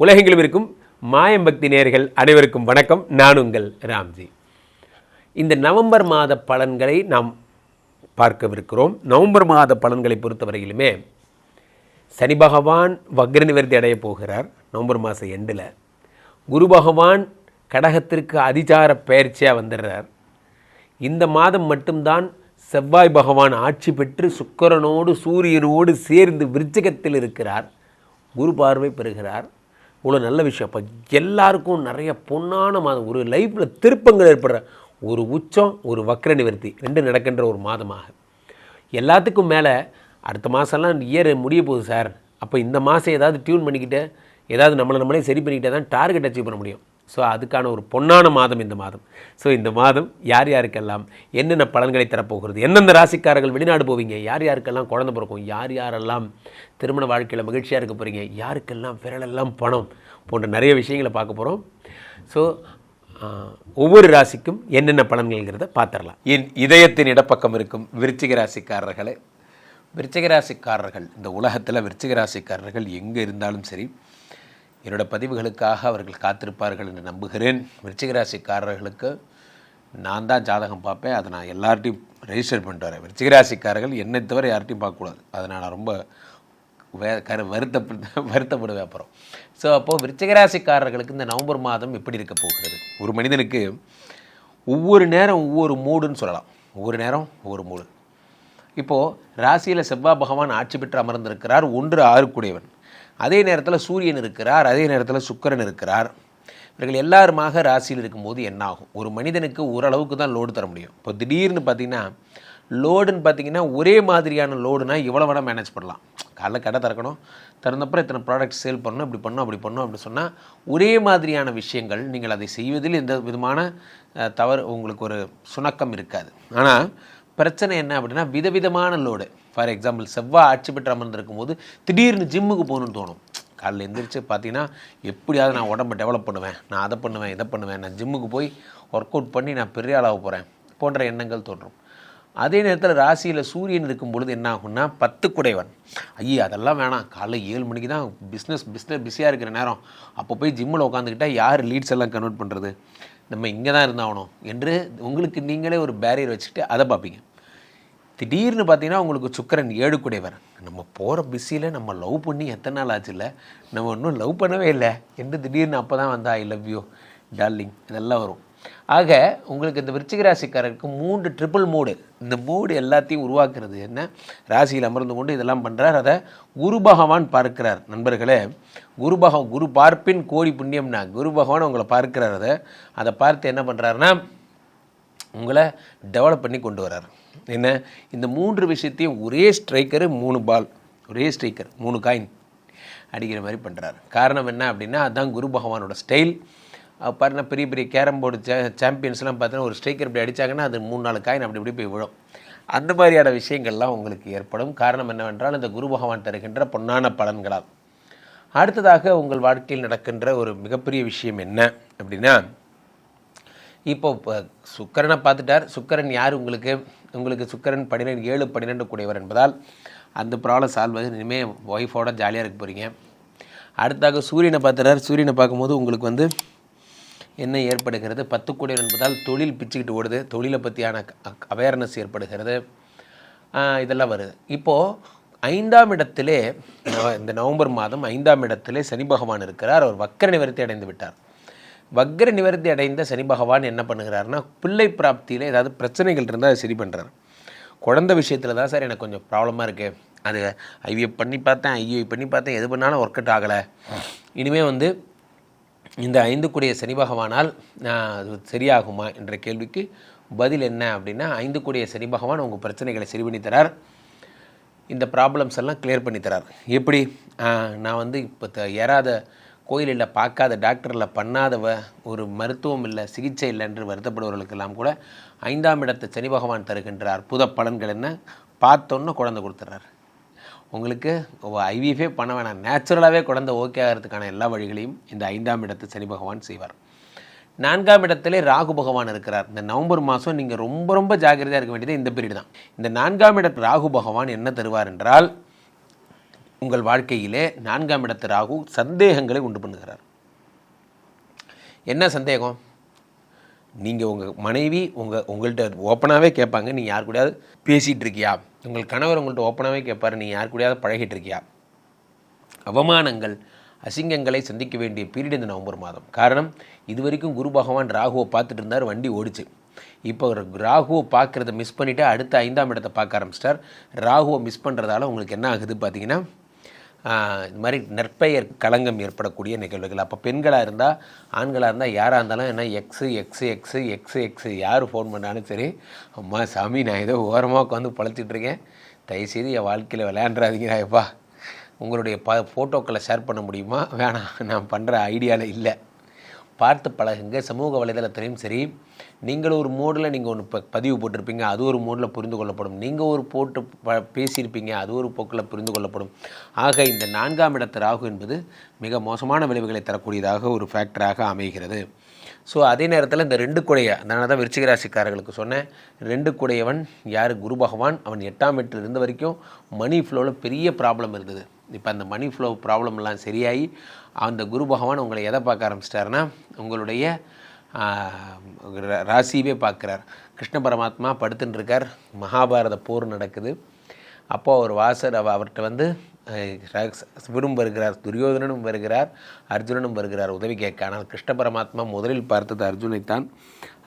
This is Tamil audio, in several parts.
உலகெங்கிலும் இருக்கும் மாயம்பக்தி நேர்கள் அனைவருக்கும் வணக்கம். நான் உங்கள் ராம்ஜி. இந்த நவம்பர் மாத பலன்களை நாம் பார்க்கவிருக்கிறோம். நவம்பர் மாத பலன்களை பொறுத்தவரையிலுமே சனி பகவான் வக்ர நிவர்த்தி அடையப் போகிறார். நவம்பர் மாதம் எண்டில் குரு பகவான் கடகத்திற்கு அதிசார பயிற்சியாக வந்துடுறார். இந்த மாதம் மட்டும்தான் செவ்வாய் பகவான் ஆட்சி பெற்று சுக்கரனோடு சூரியனோடு சேர்ந்து விருச்சிகத்தில் இருக்கிறார். குரு பார்வை பெறுகிறார். இவ்வளோ நல்ல விஷயம். அப்போ எல்லாருக்கும் நிறைய பொன்னான மாதம். ஒரு லைஃப்பில் திருப்பங்கள் ஏற்படுற ஒரு உச்சம் ஒரு வக்ர நிவர்த்தி ரெண்டு நடக்கின்ற ஒரு மாதமாக. எல்லாத்துக்கும் மேலே அடுத்த மாதம்லாம் இயர் முடிய போகுது சார் அப்போ இந்த மாதம் ஏதாவது டியூன் பண்ணிக்கிட்டு ஏதாவது நம்மளை நம்மளே சரி பண்ணிக்கிட்டே தான் டார்கெட் அச்சீவ் பண்ண முடியும். ஸோ அதுக்கான ஒரு பொன்னான மாதம் இந்த மாதம். ஸோ இந்த மாதம் யார் யாருக்கெல்லாம் என்னென்ன பலன்களை தரப்போகிறது எந்தெந்த ராசிக்காரர்கள் வெளிநாடு போவீங்க யார் யாருக்கெல்லாம் குழந்தை பிறக்கும் யார் யாரெல்லாம் திருமண வாழ்க்கையில் மகிழ்ச்சியாக இருக்க போகிறீங்க யாருக்கெல்லாம் விரலெல்லாம் பணம் போன்ற நிறைய விஷயங்களை பார்க்க போகிறோம் ஸோ ஒவ்வொரு ராசிக்கும் என்னென்ன பலன்கள்ங்கிறத பார்த்துடலாம். என் இதயத்தின் இடப்பக்கம் இருக்கும் விருச்சிக ராசிக்காரர்களே. விருச்சிக ராசிக்காரர்கள் இந்த உலகத்தில் விருச்சிக ராசிக்காரர்கள் எங்கே இருந்தாலும் சரி என்னோட பதிவுகளுக்காக அவர்கள் காத்திருப்பார்கள் என்று நம்புகிறேன். விருச்சிகராசிக்காரர்களுக்கு நான் தான் ஜாதகம் பார்ப்பேன். அதை நான் எல்லார்ட்டையும் ரெஜிஸ்டர் பண்ணிட்டு வரேன். விருச்சிகராசிக்காரர்கள் என்னை தவிர யார்ட்டையும் பார்க்கக்கூடாது. அதை நான் ரொம்ப வே கரு வருத்தப்பட்டு வருத்தப்படுவேன் அப்புறம். ஸோ அப்போது விருச்சிகராசிக்காரர்களுக்கு இந்த நவம்பர் மாதம் எப்படி இருக்க போகிறது? ஒரு மனிதனுக்கு ஒவ்வொரு நேரம் ஒவ்வொரு மூடுன்னு சொல்லலாம். ஒவ்வொரு நேரம் ஒவ்வொரு மூடு இப்போது ராசியில் செவ்வாய் பகவான் ஆட்சி பெற்று அமர்ந்திருக்கிறார். ஒன்று ஆறுக்குடையவன். அதே நேரத்தில் சூரியன் இருக்கிறார் அதே நேரத்தில் சுக்கிரன் இருக்கிறார். இவர்கள் எல்லாருமாக ராசியில் இருக்கும்போது என்ன ஆகும் ஒரு மனிதனுக்கு ஓரளவுக்கு தான் லோடு தர முடியும். இப்போ திடீர்னு பார்த்தீங்கன்னா லோடுன்னு பார்த்தீங்கன்னா ஒரே மாதிரியான லோடுனா இவ்வளோ வேணால் மேனேஜ் பண்ணலாம். காலைல கடை திறக்கணும் திறந்தப்புறம் இத்தனை ப்ராடக்ட் சேல் பண்ணணும் இப்படி பண்ணணும் அப்படி பண்ணணும் அப்படி சொன்னால் ஒரே மாதிரியான விஷயங்கள் நீங்கள் அதை செய்வதில் எந்த விதமான தவறு உங்களுக்கு ஒரு சுணக்கம் இருக்காது. ஆனால் பிரச்சனை என்ன அப்படின்னா விதவிதமான லோடு ஃபார் எக்ஸாம்பிள் செவ்வாய் ஆட்சி பெற்று அமர்ந்திருக்கும் போது திடீர்னு ஜிம்முக்கு போகணும்னு தோணும். காலைல எந்திரிச்சு பார்த்தீங்கன்னா எப்படியாவது நான் உடம்பை டெவலப் பண்ணுவேன் நான் அதை பண்ணுவேன் இதை பண்ணுவேன் நான் ஜிம்முக்கு போய் ஒர்க் அவுட் பண்ணி நான் பெரிய ஆளாக போகிறேன் போன்ற எண்ணங்கள் தோன்றும். அதே நேரத்தில் ராசியில் சூரியன் இருக்கும் பொழுது என்ன ஆகும்னா பத்து குடைவன். ஐயே அதெல்லாம் வேணாம். காலைல ஏழு மணிக்கு தான் பிஸ்னஸ் பிஸ்னஸ் பிஸியாக இருக்கிற நேரம். அப்போ போய் ஜிம்மில் உட்காந்துக்கிட்டால் யார் லீட்ஸ் எல்லாம் கன்வெர்ட் பண்ணுறது நம்ம இங்கே தான் இருந்தாகணும் என்று உங்களுக்கு நீங்களே ஒரு பேரியர் வச்சுக்கிட்டு அதை பார்ப்பீங்க. திடீர்னு பார்த்தீங்கன்னா உங்களுக்கு சுக்கரன் ஏழு குடைவர் நம்ம போகிற பிஸியில் நம்ம லவ் பண்ணி எத்தனை நாள் ஆச்சு இல்லை? நம்ம இன்னும் லவ் பண்ணவே இல்லை. என்று திடீர்னு அப்போ தான் வந்தா ஐ லவ் யூ டார்லிங் இதெல்லாம் வரும். ஆக உங்களுக்கு இந்த விருச்சிக ராசிக்காரருக்கு மூன்று ட்ரிபிள் மூடு இந்த மூடு எல்லாத்தையும் உருவாக்குறது என்ன? ராசியில் அமர்ந்து கொண்டு இதெல்லாம் பண்ணுறார் அதை குரு பகவான் பார்க்கிறார். நண்பர்களே குரு பகவான் குரு பார்ப்பின் கோடி புண்ணியம்னா குரு பகவான் உங்களை பார்க்கிறார். அதை அதை பார்த்து என்ன பண்ணுறாருன்னா உங்களை டெவலப் பண்ணி கொண்டு வரார் என்ன? இந்த மூன்று விஷயத்தையும் ஒரே ஸ்ட்ரைக்கரு மூணு பால் ஒரே ஸ்ட்ரைக்கர் மூணு காயின் அடிக்கிற மாதிரி பண்ணுறாரு காரணம் என்ன அப்படின்னா அதுதான் குரு பகவானோட ஸ்டைல் பாருங்கள் பெரிய பெரிய கேரம் போர்டு சே சாம்பியன்ஸ்லாம் பார்த்தீங்கன்னா ஒரு ஸ்ட்ரைக்கர் இப்படி அடித்தாங்கன்னா அது மூணு நாலு காயின் அப்படி இப்படி போய் விழும். அந்த மாதிரியான விஷயங்கள்லாம் உங்களுக்கு ஏற்படும். காரணம் என்னவென்றால் இந்த குரு பகவான் தருகின்ற பொன்னான பலன்களால். அடுத்ததாக உங்கள் வாழ்க்கையில் நடக்கின்ற ஒரு மிகப்பெரிய விஷயம் என்ன அப்படின்னா இப்போ சுக்கரனை பார்த்துட்டார். சுக்கரன் யார் உங்களுக்கு? உங்களுக்கு சுக்கரன் பன்னிரெண்டு ஏழு பன்னிரெண்டு கூடியவர் என்பதால் அந்த ப்ராப்ளம் சால்வ் ஆகுது இனிமேல் ஒய்ஃபோட ஜாலியாக இருக்க போகிறீங்க அடுத்தாக சூரியனை பார்த்துறாரு. சூரியனை பார்க்கும்போது உங்களுக்கு வந்து என்ன ஏற்படுகிறது? பத்து கூடியவர் என்பதால் தொழில் பிச்சுக்கிட்டு ஓடுது. தொழிலை பற்றியான அவேர்னஸ் ஏற்படுகிறது. இதெல்லாம் வருது. இப்போது ஐந்தாம் இடத்திலே இந்த நவம்பர் மாதம் ஐந்தாம் இடத்திலே சனி பகவான் இருக்கிறார். அவர் வக்கர நிவர்த்தி அடைந்து விட்டார். வக்ர நிவர்த்தி அடைந்த சனி பகவான் என்ன பண்ணுகிறாருன்னா பிள்ளை பிராப்தியில் ஏதாவது பிரச்சனைகள் இருந்தால் அதை சரி பண்ணுறாரு குழந்தை விஷயத்தில் தான் சார் எனக்கு கொஞ்சம் ப்ராப்ளமாக இருக்குது அது ஐவிஎஃப் பண்ணி பார்த்தேன் ஐயோ பண்ணி பார்த்தேன் எது பண்ணாலும் ஒர்க் அவுட் ஆகலை. இனிமேல் வந்து இந்த ஐந்து கூடிய சனி பகவானால் அது சரியாகுமா என்ற கேள்விக்கு பதில் என்ன அப்படின்னா ஐந்து கூடிய சனி பகவான் உங்கள் பிரச்சனைகளை சரி பண்ணி தரார். இந்த ப்ராப்ளம்ஸ் எல்லாம் கிளியர் பண்ணி தரார். எப்படி? நான் வந்து இப்போ த- ஏறாத கோயிலில் பார்க்காத டாக்டரில் பண்ணாதவ ஒரு மருத்துவம் இல்லை சிகிச்சை இல்லை என்று வருத்தப்படுபவர்களுக்கெல்லாம் கூட ஐந்தாம் இடத்தை சனி பகவான் தருகின்ற அற்புத பலன்கள் என்ன? பார்த்தோன்னு குழந்தை கொடுத்துட்றாரு. உங்களுக்கு ஐவிஎஃபே பண்ண வேணாம். நேச்சுரலாகவே குழந்தை ஓகே ஆகிறதுக்கான எல்லா வழிகளையும் இந்த ஐந்தாம் இடத்தை சனி பகவான் செய்வார். நான்காம் இடத்திலே ராகு பகவான் இருக்கிறார். இந்த நவம்பர் மாதம் நீங்கள் ரொம்ப ரொம்ப ஜாக்கிரதையாக இருக்க வேண்டியது இந்த பீரியட் தான். இந்த நான்காம் இடத்து ராகு பகவான் என்ன தருவார் என்றால் உங்கள் வாழ்க்கையிலே நான்காம் இடத்து ராகு சந்தேகங்களை உண்டு பண்ணுகிறார். என்ன சந்தேகம்? நீங்கள் உங்கள் மனைவி உங்கள் உங்கள்கிட்ட ஓப்பனாகவே கேட்பாங்க நீ யார் கூடயாவது பேசிகிட்டு இருக்கியா? உங்கள் கணவர் உங்கள்கிட்ட ஓப்பனாகவே கேட்பார் நீ யார் கூடயாவது பழகிட்டு இருக்கியா? அவமானங்கள் அசிங்கங்களை சந்திக்க வேண்டிய பீரியட் இந்த நவம்பர் மாதம். காரணம் இது வரைக்கும் குரு பகவான் ராகுவை பார்த்துட்டு இருந்தார் வண்டி ஓடிச்சு. இப்போ ராகுவை பார்க்குறத மிஸ் பண்ணிவிட்டு அடுத்த ஐந்தாம் இடத்தை பார்க்க ஆரம்பிச்சிட்டார். ராகுவை மிஸ் பண்ணுறதால உங்களுக்கு என்ன ஆகுது பார்த்தீங்கன்னா இது மாதிரி நற்பெயர் களங்கம் ஏற்படக்கூடிய நிகழ்வுகள். அப்போ பெண்களாக இருந்தால் ஆண்களாக இருந்தால் யாராக இருந்தாலும் என்ன ex ex ex ex ex யார் ஃபோன் பண்ணாலும் சரி அம்மா சாமி நான் ஏதோ ஓரமாக உட்காந்து பழச்சிட்ருக்கேன் தயவுசெய்து என் வாழ்க்கையில் விளையாண்டுறாதீங்கடாப்பா உங்களுடைய ப ஃபோட்டோக்களை ஷேர் பண்ண முடியுமா? வேணாம் நான் பண்ணுற ஐடியாவில் இல்லை. பார்த்து பழகுங்க. சமூக வலைதளத்திலையும் சரி நீங்கள் ஒரு மோடில் நீங்கள் ஒன்று இப்போ பதிவு போட்டிருப்பீங்க அது ஒரு மோடில் புரிந்து கொள்ளப்படும். நீங்கள் ஒரு போட்டு ப பேசியிருப்பீங்க அது ஒரு போக்கில் புரிந்து கொள்ளப்படும். ஆக இந்த நான்காம் இடத்து ராகு என்பது மிக மோசமான விளைவுகளை தரக்கூடியதாக ஒரு ஃபேக்டராக அமைகிறது. ஸோ அதே நேரத்தில் இந்த ரெண்டு குடைய அதனால தான் விருச்சிக ராசிக்காரர்களுக்கு சொன்னேன். ரெண்டு குடையவன் யார்? குரு பகவான். அவன் எட்டாம் வீட்டில் இருந்த வரைக்கும் மணி ஃப்ளோவில் பெரிய ப்ராப்ளம் இருந்தது. இப்போ அந்த மணி ஃப்ளோ ப்ராப்ளம்லாம் சரியாகி அந்த குரு பகவான் உங்களை எதை பார்க்க ஆரம்பிச்சிட்டாருன்னா உங்களுடைய ராசியவே பார்க்குறார். கிருஷ்ண பரமாத்மா படுத்துன்னு இருக்கார். மகாபாரத போர் நடக்குது. அப்போது அவர் வாசர் அவர்கிட்ட வந்து சிவனும் வருகிறார் துரியோதனனும் வருகிறார் அர்ஜுனனும் வருகிறார். உதவி கேட்க. ஆனால் கிருஷ்ண பரமாத்மா முதலில் பார்த்தது அர்ஜுனைத்தான்.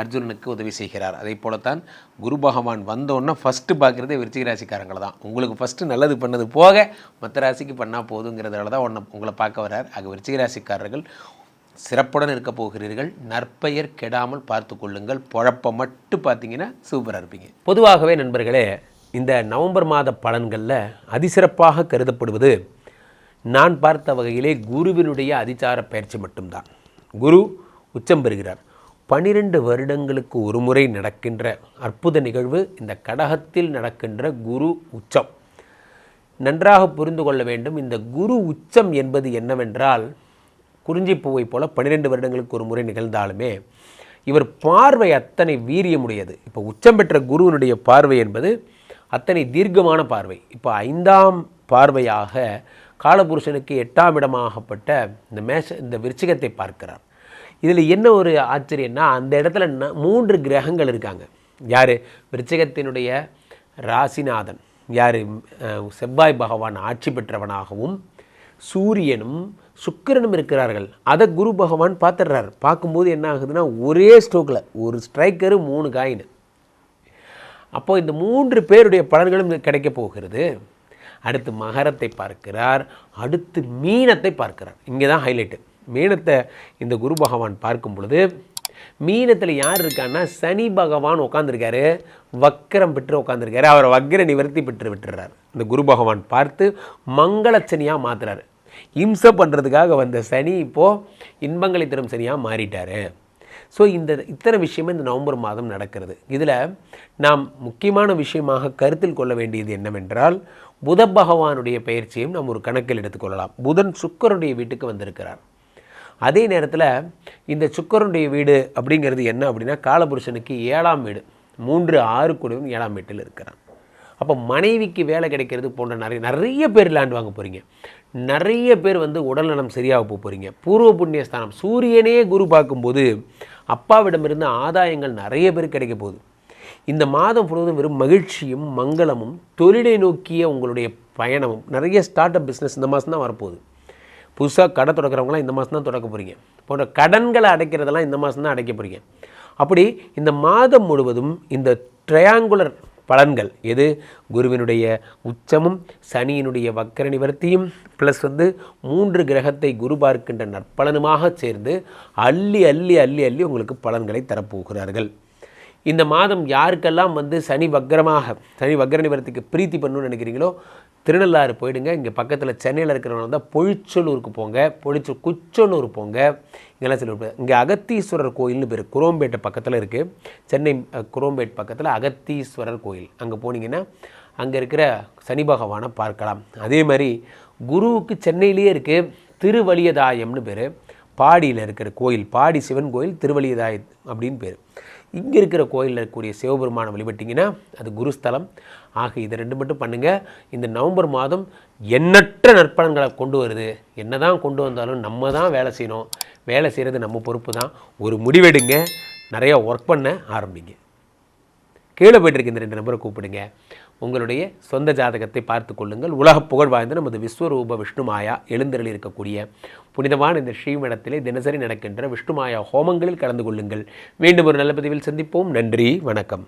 அர்ஜுனனுக்கு உதவி செய்கிறார். அதே போலத்தான் குரு பகவான் வந்தோடனே ஃபஸ்ட்டு பார்க்குறதே விருச்சிக ராசிக்காரங்களை தான். உங்களுக்கு ஃபஸ்ட்டு நல்லது பண்ணது போக மற்ற ராசிக்கு பண்ணால் போதுங்கிறதால தான் உன்னை உங்களை பார்க்க வர்றார். ஆக விருச்சிக ராசிக்காரர்கள் சிறப்புடன் இருக்க போகிறீர்கள். நற்பெயர் கெடாமல் பார்த்து கொள்ளுங்கள். பொழப்ப மட்டும் பார்த்தீங்கன்னா சூப்பராக இருப்பீங்க. பொதுவாகவே நண்பர்களே இந்த நவம்பர் மாத பலன்களில் அதிசிறப்பாக கருதப்படுவது நான் பார்த்த வகையிலே குருவினுடைய அதிசார பயிற்சி மட்டும்தான். குரு உச்சம் பெறுகிறார். பனிரெண்டு வருடங்களுக்கு ஒரு முறை நடக்கின்ற அற்புத நிகழ்வு இந்த கடகத்தில் நடக்கின்ற குரு உச்சம். நன்றாக புரிந்து கொள்ள வேண்டும் இந்த குரு உச்சம் என்பது என்னவென்றால் குறிஞ்சிப்பூவை போல பன்னிரெண்டு வருடங்களுக்கு ஒரு முறை நிகழ்ந்தாலுமே இவர் பார்வை அத்தனை வீரியமுடையது. இப்போ உச்சம் பெற்ற குருவினுடைய பார்வை என்பது அத்தனை தீர்க்கமான பார்வை. இப்போ ஐந்தாம் பார்வையாக காலபுருஷனுக்கு எட்டாம் இடமாகப்பட்ட இந்த மேஷ இந்த விருச்சிகத்தை பார்க்கிறார். இதில் என்ன ஒரு ஆச்சரியம்னா அந்த இடத்துல ந- மூன்று கிரகங்கள் இருக்காங்க. யார்? விருச்சிகத்தினுடைய ராசிநாதன். யார்? செவ்வாய் பகவான் ஆட்சி பெற்றவனாகவும் சூரியனும் சுக்கிரனும் இருக்கிறார்கள். அதை குரு பகவான் பார்த்துடுறார். பார்க்கும்போது என்ன ஆகுதுன்னா ஒரே ஸ்ட்ரோக்கில் ஒரு ஸ்ட்ரைக்கரு மூணு காயின். அப்போ இந்த மூன்று பேருடைய பலன்களும் கிடைக்க கிடைக்கப் போகிறது. அடுத்து மகரத்தை பார்க்கிறார் அடுத்து மீனத்தை பார்க்கிறார். இங்கே தான் ஹைலைட்டு மீனத்தை இந்த குரு பகவான் பார்க்கும் பொழுது மீனத்தில் யார் இருக்கான்னா சனி பகவான் உட்காந்துருக்காரு வக்கரம் பெற்று உட்காந்துருக்காரு அவரை வக்கர நிவர்த்தி பெற்று விட்டுறார். இந்த குரு பகவான் பார்த்து மங்களச்சனியாக மாற்றுறாரு இம்சை பண்ணுறதுக்காக வந்த சனி இப்போது இன்பங்களை தரும் சனியாக மாறிட்டார். ஸோ இந்த இத்தனை விஷயமே இந்த நவம்பர் மாதம் நடக்கிறது. இதில் நாம் முக்கியமான விஷயமாக கருத்தில் கொள்ள வேண்டியது என்னவென்றால் புத பகவானுடைய பயிற்சியும் நாம் ஒரு கணக்கில் எடுத்துக்கொள்ளலாம் புதன் சுக்கருடைய வீட்டுக்கு வந்திருக்கிறார். அதே நேரத்தில் இந்த சுக்கரனுடைய வீடு அப்படிங்கிறது என்ன அப்படின்னா காலபுருஷனுக்கு ஏழாம் வீடு. மூன்று ஆறு குடும்பம் ஏழாம் வீட்டில் இருக்கிறான். அப்போ மனைவிக்கு வேலை கிடைக்கிறது போன்ற நிறைய நிறைய பேர் லேண்ட் வாங்க போகிறீங்க நிறைய பேர் வந்து உடல்நலம் சரியாக போக போகிறீங்க பூர்வ புண்ணியஸ்தானம். சூரியனே குரு பார்க்கும்போது அப்பாவிடமிருந்து ஆதாயங்கள் நிறைய பேர் கிடைக்க போகுது. இந்த மாதம் முழுவதும் வெறும் மகிழ்ச்சியும் மங்களமும் தொழிலை நோக்கிய உங்களுடைய பயணமும் நிறைய ஸ்டார்ட் அப் பிஸ்னஸ் இந்த மாதம் தான் வரப்போகுது. புதுசாக கடை தொடக்கிறவங்களாம் இந்த மாதம் தான் தொடக்க போகிறீங்க போன்ற கடன்களை அடைக்கிறதெல்லாம் இந்த மாதம் தான் அடைக்க போகிறீங்க அப்படி இந்த மாதம் முழுவதும் இந்த ட்ரையாங்குலர் பலன்கள். எது? குருவினுடைய உச்சமும் சனியினுடைய வக்கர நிவர்த்தியும் ப்ளஸ் வந்து மூன்று கிரகத்தை குரு பார்க்கின்ற நற்பலனுமாக சேர்ந்து அள்ளி அள்ளி அள்ளி அள்ளி உங்களுக்கு பலன்களை தரப்போகிறார்கள். இந்த மாதம் யாருக்கெல்லாம் வந்து சனி வக்ரமாக சனி வக்ர நிவர்த்திக்கு பிரீத்தி பண்ணணும்னு நினைக்கிறீங்களோ திருநள்ளாறு போயிடுங்க. இங்கே பக்கத்தில் சென்னையில் இருக்கிறவங்க வந்தால் பொழிச்சலூருக்கு போங்க. பொழிச்சு குச்சனூர் போங்க. இங்கெல்லாம் சொல்லி இங்கே அகத்தீஸ்வரர் கோயில்னு பேர் குரோம்பேட்டை பக்கத்தில் இருக்குது சென்னை குரோம்பேட் பக்கத்தில் அகத்தீஸ்வரர் கோயில். அங்கே போனீங்கன்னா அங்கே இருக்கிற சனி பகவானை பார்க்கலாம். அதே மாதிரி குருவுக்கு சென்னையிலேயே இருக்குது திருவலியதாயம்னு பேர். பாடியில் இருக்கிற கோயில் பாடி சிவன் கோயில் திருவலியதாய அப்படின்னு பேர். இங்கே இருக்கிற கோயிலில் இருக்கக்கூடிய சிவபெருமானை வழிபட்டிங்கன்னா அது குருஸ்தலம். ஆக இது ரெண்டு மட்டும் பண்ணுங்கள் இந்த நவம்பர் மாதம் எண்ணற்ற நற்பலன்களை கொண்டு வருது. என்ன தான் கொண்டு வந்தாலும் நம்ம தான் வேலை செய்யணும். வேலை செய்கிறது நம்ம பொறுப்பு தான் ஒரு முடிவெடுங்க. நிறையா ஒர்க் பண்ண ஆரம்பிங்க. கீழே போய்ட்டுருக்கு இந்த ரெண்டு நம்பரை கூப்பிடுங்க. உங்களுடைய சொந்த ஜாதகத்தை பார்த்து கொள்ளுங்கள். உலக புகழ் வாய்ந்த நமது விஸ்வரூப விஷ்ணுமாயா எழுந்தருளி இருக்கக்கூடிய புனிதமான இந்த ஸ்ரீமடத்திலே தினசரி நடக்கின்ற விஷ்ணுமாயா ஹோமங்களில் கலந்து கொள்ளுங்கள். மீண்டும் ஒரு நல்ல பதிவில் சந்திப்போம். நன்றி வணக்கம்.